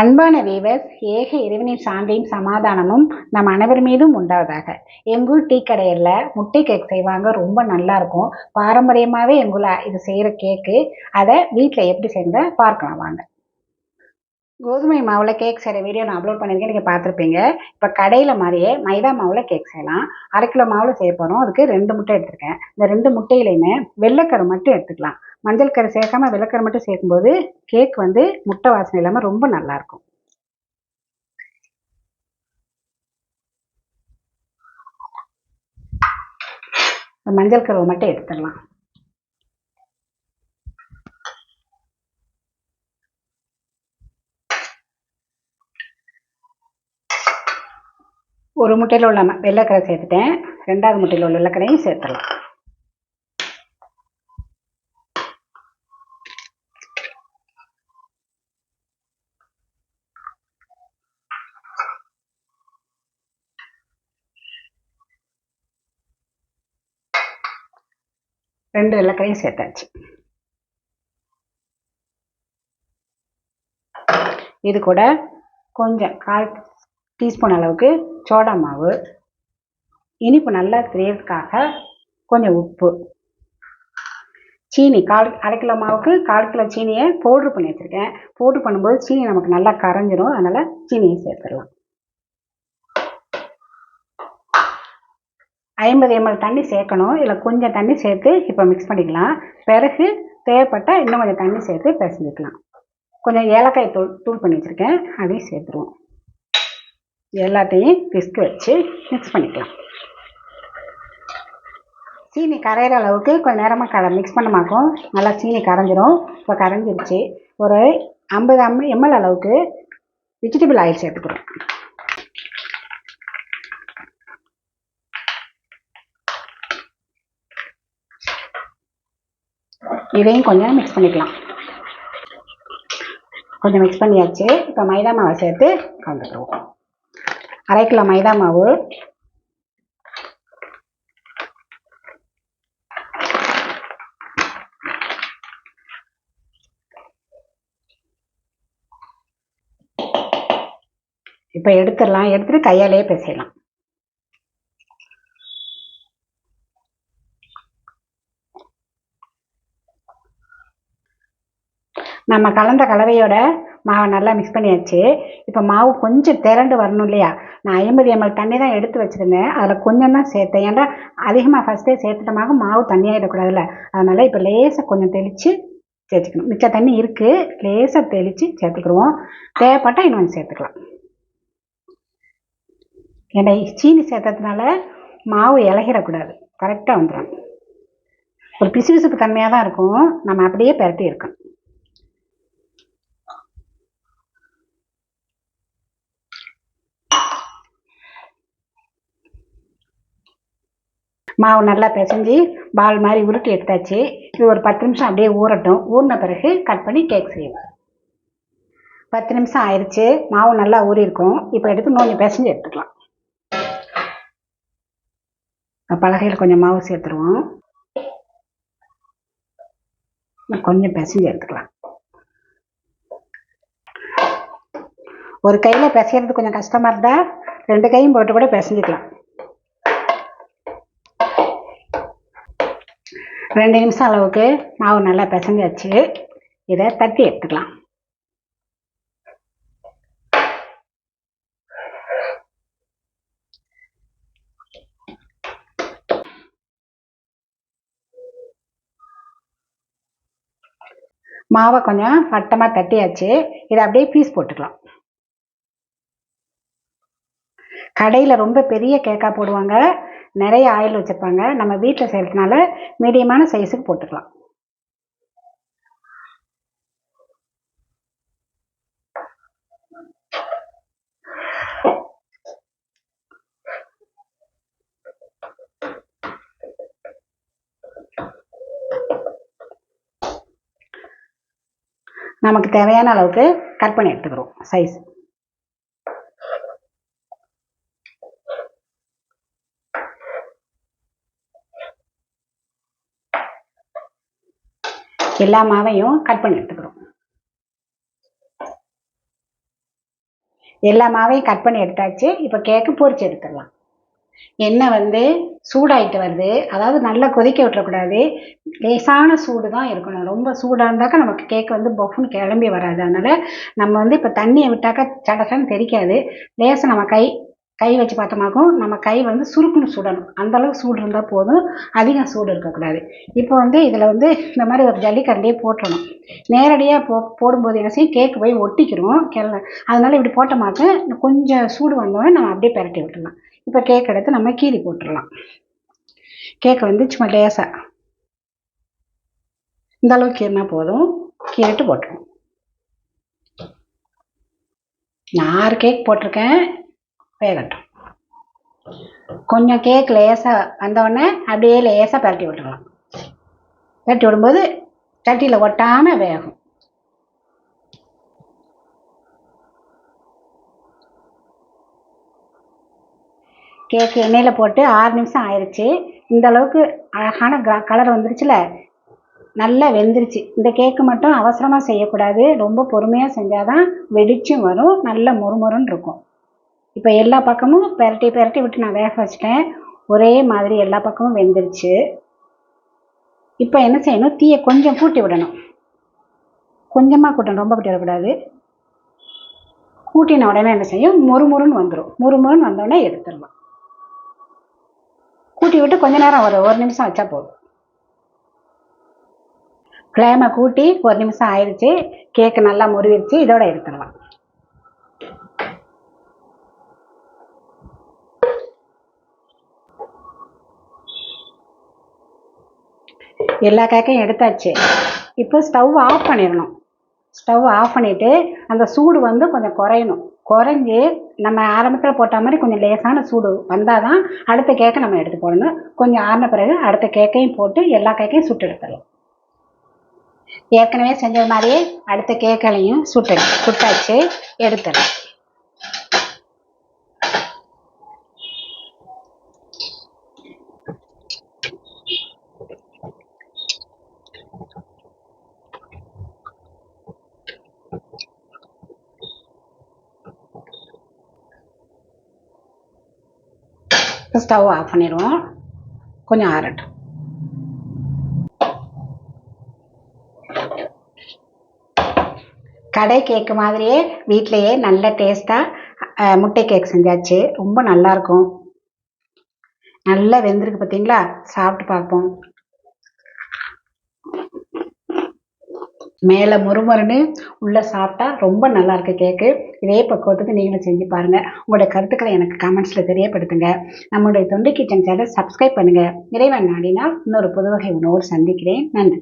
அன்பான வீவர்ஸ் ஏக இறைவனின் சாந்தியும் சமாதானமும் நம் அனைவர் மீதும் உண்டாவதாக. எங்கூர் டீ கடையில் முட்டை கேக் செய்வாங்க ரொம்ப நல்லா இருக்கும். பாரம்பரியமாகவே எங்கூரில் இது செய்கிற கேக்கு அதை வீட்டில் எப்படி செய்யறத பார்க்கலாம் வாங்க. கோதுமை மாவில் கேக் செய்கிற வீடியோ நான் அப்லோட் பண்ணியிருக்கேன் நீங்கள் பார்த்துருப்பீங்க. இப்போ கடையில் மாதிரியே மைதா மாவில் கேக் செய்யலாம். அரை கிலோ மாவில் செய்ய போகிறோம் அதுக்கு ரெண்டு முட்டை எடுத்திருக்கேன். இந்த ரெண்டு முட்டையிலையுமே வெள்ளைக்கரு மட்டும் எடுத்துக்கலாம். மஞ்சள் கரு சேர்க்காம வெள்ளைக்கரு மட்டும் சேர்க்கும்போது கேக் வந்து முட்டை வாசனை இல்லாமல் ரொம்ப நல்லாயிருக்கும். மஞ்சள் கருவை மட்டும் எடுத்துடலாம். ஒரு முட்டையில் உள்ள வெள்ளைக்கரை சேர்த்துட்டேன். ரெண்டாவது முட்டையில் உள்ள வெள்ளைக்கரையும் சேர்த்துடலாம். ரெண்டு வெள்ளைக்கரையும் சேர்த்தாச்சு. இது கூட கொஞ்சம் கால் டீஸ்பூன் அளவுக்கு சோடா மாவு இனிப்பு நல்லா தெரியறதுக்காக கொஞ்சம் உப்பு சீனி கால் அரை கிலோ மாவுக்கு கால் கிலோ சீனியை பவுட்ரு பண்ணி வச்சுருக்கேன். பவுட்ரு பண்ணும்போது சீனி நமக்கு நல்லா கரைஞ்சிரும். அதனால் சீனியை சேர்த்துடலாம். ஐம்பது எம்எல் தண்ணி சேர்க்கணும். இல்லை கொஞ்சம் தண்ணி சேர்த்து இப்போ மிக்ஸ் பண்ணிக்கலாம். பிறகு தேவைப்பட்டால் இன்னும் கொஞ்சம் தண்ணி சேர்த்து பிசைஞ்சிக்கலாம். கொஞ்சம் ஏலக்காய் தூள் தூள் பண்ணி வச்சுருக்கேன். அதையும் சேர்த்துருவோம். எல்லாத்தையும் பிஸ்க் வச்சு மிக்ஸ் பண்ணிக்கலாம். சீனி கரையிற அளவுக்கு கொஞ்சம் நேரமாக கரை மிக்ஸ் பண்ணமாக்கும் நல்லா சீனி கரைஞ்சிரும். இப்போ கரைஞ்சிருச்சு. ஒரு ஐம்பது அம் எம்எல் அளவுக்கு வெஜிடபிள் ஆயில் சேர்த்துக்கிறோம். இதையும் கொஞ்சம் மிக்ஸ் பண்ணிக்கலாம். கொஞ்சம் மிக்ஸ் பண்ணியாச்சு. இப்போ மைதா மாவை சேர்த்து கலந்துக்கிறோம். அரை கிலோ மைதா மாவு. இப்போ எடுத்துடலாம். எடுத்துட்டு கையாலேயே பிசையலாம். நம்ம கலந்த கலவையோட மாவை நல்லா மிக்ஸ் பண்ணியாச்சு. இப்போ மாவு கொஞ்சம் திரண்டு வரணும் இல்லையா? நான் ஐம்பது எம்எல் தண்ணி தான் எடுத்து வச்சுருந்தேன். அதில் கொஞ்சம் தான் சேர்த்தேன். ஏன்டா அதிகமாக ஃபஸ்ட்டே சேர்த்துட்டமாக மாவு தண்ணியாகிடக்கூடாதுல்ல அதனால் இப்போ லேசாக கொஞ்சம் தெளித்து சேர்த்துக்கணும். மிச்ச தண்ணி இருக்குது லேசாக தெளித்து சேர்த்துக்கிடுவோம். தேவைப்பட்டால் இன்னும் சேர்த்துக்கலாம். ஏன்னா சீனி சேர்த்ததுனால மாவு இலகிடக்கூடாது. கரெக்டாக வந்துடும் ஒரு பிசு பிசுப்பு தன்மையாக தான் இருக்கும். நம்ம அப்படியே பரட்டி இருக்கணும். மாவு நல்லா பிசைஞ்சு பால் மாதிரி உருட்டி எடுத்தாச்சு. இது ஒரு பத்து நிமிஷம் அப்படியே ஊறட்டும். ஊறின பிறகு கட் பண்ணி கேக் செய்வோம் பத்து நிமிஷம் ஆயிடுச்சு மாவு நல்லா ஊறியிருக்கும். இப்போ எடுத்து நோஞ்சி பிசைஞ்சு எடுத்துக்கலாம். பலகையில் கொஞ்சம் மாவு சேர்த்துருவோம். கொஞ்சம் பிசைஞ்சு எடுத்துக்கலாம். ஒரு கையில் பிசைகிறது கொஞ்சம் கஷ்டமாக இருந்தால் ரெண்டு கையும் போட்டு கூட பிசைஞ்சிக்கலாம். ரெண்டு நிமிஷம் அளவுக்கு மாவு நல்லா பிசைஞ்சாச்சு இதை தட்டி எடுத்துக்கலாம். மாவை கொஞ்சம் வட்டமாக தட்டியாச்சு இதை அப்படியே பீஸ் போட்டுக்கலாம். கடையில் ரொம்ப பெரிய கேக்காக போடுவாங்க. நிறைய ஆயில் வச்சுருப்பாங்க. நம்ம வீட்டில் செய்கிறதுனால மீடியமான சைஸுக்கு போட்டுக்கலாம். நமக்கு தேவையான அளவுக்கு கட் பண்ணி எடுத்துக்கிறோம் சைஸ் எல்லா மாவையும் கட் பண்ணி எடுத்துக்கிறோம். எல்லா மாவையும் கட் பண்ணி எடுத்தாச்சு. இப்போ கேக்கு பொறிச்சு எடுத்துடலாம். எண்ணெய் வந்து சூடாயிட்டு வருது. அதாவது நல்லா கொதிக்க விட்டுறக்கூடாது. லேசான சூடு தான் இருக்கணும். ரொம்ப சூடாக இருந்தாக்கா நமக்கு கேக் வந்து பஃப்னு கிளம்பி வராது. அதனால் நம்ம வந்து இப்போ தண்ணியை விட்டாக்கா சடசன்னு தெரிக்காது. லேசாக நம்ம கை கை வச்சு பார்த்தோமாக்கும் நம்ம கை வந்து சுருக்குன்னு சுடணும். அந்தளவுக்கு சூடு இருந்தால் போதும். அதிகம் சூடு இருக்கக்கூடாது. இப்போ வந்து இதில் வந்து இந்த மாதிரி ஒரு ஜல்லிக்கரண்டியே போட்டுடணும் நேரடியாக போ போடும்போது என்ன செய்யும்? கேக்கு போய் ஒட்டிக்கிறோம் கிள அதனால் இப்படி போட்டோமாக்க கொஞ்சம் சூடு வந்தோடனே நம்ம அப்படியே பெரட்டி விட்டுடலாம் இப்போ கேக் எடுத்து நம்ம கீறி போட்டுடலாம் கேக்கை வந்து சும்மா லேசாக இந்த அளவுக்கு கீறினா போதும். கீறிட்டு போட்டுருவோம் நான் ஆறு கேக் போட்டிருக்கேன். வேகட்டும். கொஞ்சம் கேக் லேசாக வந்தவுடனே அப்படியே லேசாக பரட்டி விட்டுக்கலாம் பரட்டி விடும்போது சட்டியில் ஒட்டாமல் வேகும். கேக்கு எண்ணெயில் போட்டு ஆறு நிமிஷம் ஆயிடுச்சு இந்த அளவுக்கு அழகான கலர் வந்துருச்சுல? நல்லா வெந்துருச்சு. இந்த கேக்கு மட்டும் அவசரமாக செய்யக்கூடாது. ரொம்ப பொறுமையாக செஞ்சால் தான் வெடிச்சும் வரும். நல்ல மொறுமொறுன்னு இருக்கும். இப்போ எல்லா பக்கமும் பெரட்டி பெரட்டி விட்டு நான் வேக வச்சிட்டேன். ஒரே மாதிரி எல்லா பக்கமும் வெந்துருச்சு. இப்போ என்ன செய்யணும்? தீயை கொஞ்சம் கூட்டி விடணும். கொஞ்சமாக கூட்டணும். ரொம்ப கூட்டி விடக்கூடாது. கூட்டின உடனே என்ன செய்யும்? முறுமுறுன்னு வந்துடும் முறுமுறுன்னு வந்தோடனே எடுத்துடலாம். கூட்டி விட்டு கொஞ்ச நேரம் ஒரு ஒரு நிமிஷம் வச்சா போதும். ஃப்ளேமை கூட்டி ஒரு நிமிஷம் ஆயிடுச்சு. கேக்கு நல்லா முறிவிடுச்சு இதோட எடுத்துடலாம். எல்லா கேக்கையும் எடுத்தாச்சு. இப்போ ஸ்டவ் ஆஃப் பண்ணிடணும். ஸ்டவ் ஆஃப் பண்ணிவிட்டு அந்த சூடு வந்து கொஞ்சம் குறையணும். குறைஞ்சி நம்ம ஆரம்பத்தில் போட்ட மாதிரி கொஞ்சம் லேசான சூடு வந்தால் தான் அடுத்த கேக்கை நம்ம எடுத்து போடணும். கொஞ்சம் ஆறின பிறகு அடுத்த கேக்கையும் போட்டு எல்லா கேக்கையும் சுட்டு எடுத்துடலாம் ஏற்கனவே செஞ்சது மாதிரியே அடுத்த கேக்களையும் சுட்டு சுட்டாச்சு எடுத்துடலாம் ஸ்டவ் ஆஃப் பண்ணிடுவோம். கொஞ்சம் ஆறட்டும். கடை கேக்கு மாதிரியே வீட்டிலையே நல்ல டேஸ்ட்டாக முட்டை கேக் செஞ்சாச்சு. ரொம்ப நல்லாயிருக்கும் நல்லா வெந்திருக்கு பார்த்தீங்களா சாப்பிட்டு பார்ப்போம். மேலே முறுமுறுன்னு உள்ளே சாப்பிட்டா ரொம்ப நல்லா இருக்கு கேக்கு இதே பக்குவத்துக்கு நீங்களும் செஞ்சு பாருங்கள் உங்களுடைய கருத்துக்களை எனக்கு கமெண்ட்ஸில் தெரியப்படுத்துங்க. நம்மளுடைய தொண்டு கிச்சன் சேனல் சப்ஸ்கிரைப் பண்ணுங்கள் இறைவன் நாடினால் இன்னொரு புது வகை உணவோடு சந்திக்கிறேன். நன்றி.